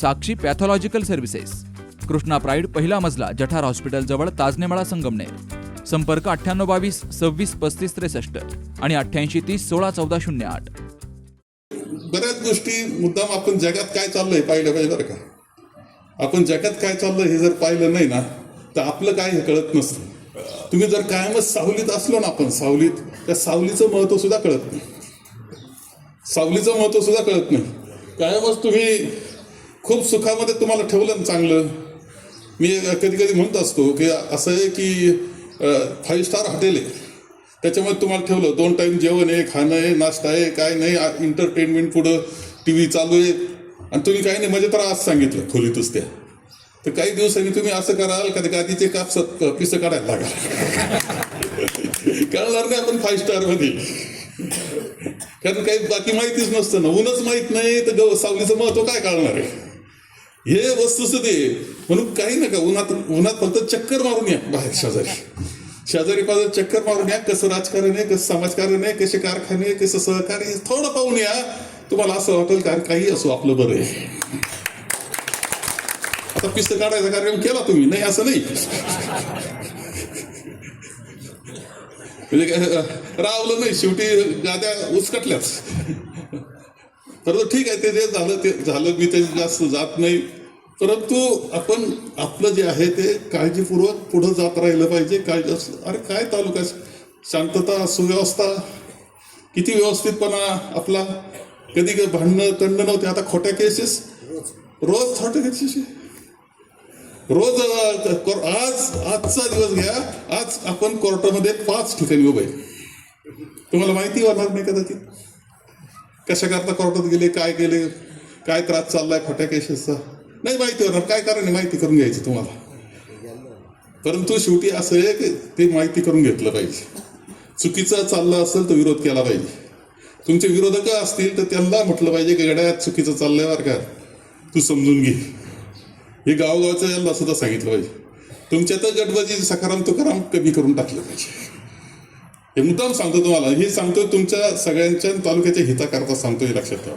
Sakshi pathological services. Krishna pride पहिला मजला जठार hospital जवळ ताजनेमाळा संगमनेर. संपर्क अठ्ठ्याण्णव बावीस सव्वीस पस्तीस त्रेसष्ट आणि अठ्ठ्याऐंशी तीस सोळा चौदा शून्य आठ. बऱ्याच गोष्टी मुद्दाम आपण जगात काय चाललंय पाहिलं पाहिजे बरं का? आपण जगात काय चाललंय हे जर पाहिलं नाही ना तर आपलं काय हे कळत नसतं. तुम्ही जर कायमच सावलीत असलो ना आपण सावलीत त्या सावलीचं महत्त्व सुद्धा कळत नाही. सावलीचं महत्त्व सुद्धा कळत नाही. कायमच तुम्ही खूप सुखामध्ये तुम्हाला ठेवलं चांगलं. मी कधी कधी म्हणत असतो की असं आहे की फाईव्ह स्टार हॉटेल आहे. त्याच्यामध्ये तुम्हाला ठेवलं. दोन टाईम जेवण आहे खाणं आहे नाश्ता आहे काय नाही एंटरटेनमेंट पुढं टी व्ही चालू आहे. आणि तुम्ही काही नाही म्हणजे तर आज सांगितलं खोलीतच त्या तर काही दिवसांनी तुम्ही असं कराल का ते गादीचे काप पिसं काढायला लागाल? कळणार नाही आपण फाईव्ह स्टारमध्ये कारण काही बाकी माहितीच नसतं ना. ऊनच माहीत नाही तर गव सावलीचं महत्त्व काय कळणार आहे? हे वस्तुस्थिती म्हणून काही नका उन्हात उन्हात फक्त चक्कर मारून या बाहेर शेजारी. शेजारी पाजारी चक्कर मारून या कसं राजकारण आहे कसं समाजकारण आहे कसे कारखाने आहे, कसं सहकार्य आहे, थोडं पाहून या. तुम्हाला असं वाटेल कारण काही असो आपलं बरं आहे. आता पिस्त काढायचा कार्यक्रम केला तुम्ही. नाही असं नाही. म्हणजे काय, रावलं नाही शेवटी गाद्या उचकटल्याच तर ठीक आहे ते जे झालं ते झालं मी ते जास्त जात नाही. परंतु आपण आपलं जे आहे ते काळजीपूर्वक पुढं जात राहिलं पाहिजे. काळजी असं अरे काय तालुका शांतता सुव्यवस्था किती व्यवस्थितपणा आपला. कधी कधी भांडणं तंड नव्हते. आता खोट्या केसेस रोज खोट्या केसेस रोज आज आजचा दिवस घ्या. आज आपण कोर्टामध्ये पाच ठिकाणी उभे तुम्हाला माहिती होणार नाही कदाचित? कशा करता कोर्टात गेले काय गेले काय त्रास चाललाय खोट्या केसेसचा नाही माहिती होणार. काय कारण आहे? माहिती करून घ्यायची तुम्हाला. परंतु शेवटी असं आहे की ते माहिती करून घेतलं पाहिजे. चुकीचं चाललं असेल तर विरोध केला पाहिजे. तुमचे विरोधक असतील तर त्यांना म्हटलं पाहिजे की गड्यात चुकीचं चाललंय बरं का? तू समजून घे. हे गावगावचं यांना सुद्धा सांगितलं पाहिजे. तुमच्यातच गटबाजी सकाराम तुकाराम कमी करून टाकलं पाहिजे. हे मुद्दाम सांगतो तुम्हाला. हे सांगतो तुमच्या सगळ्यांच्या तालुक्याच्या हिताकरता सांगतो हे लक्षात ठेवा.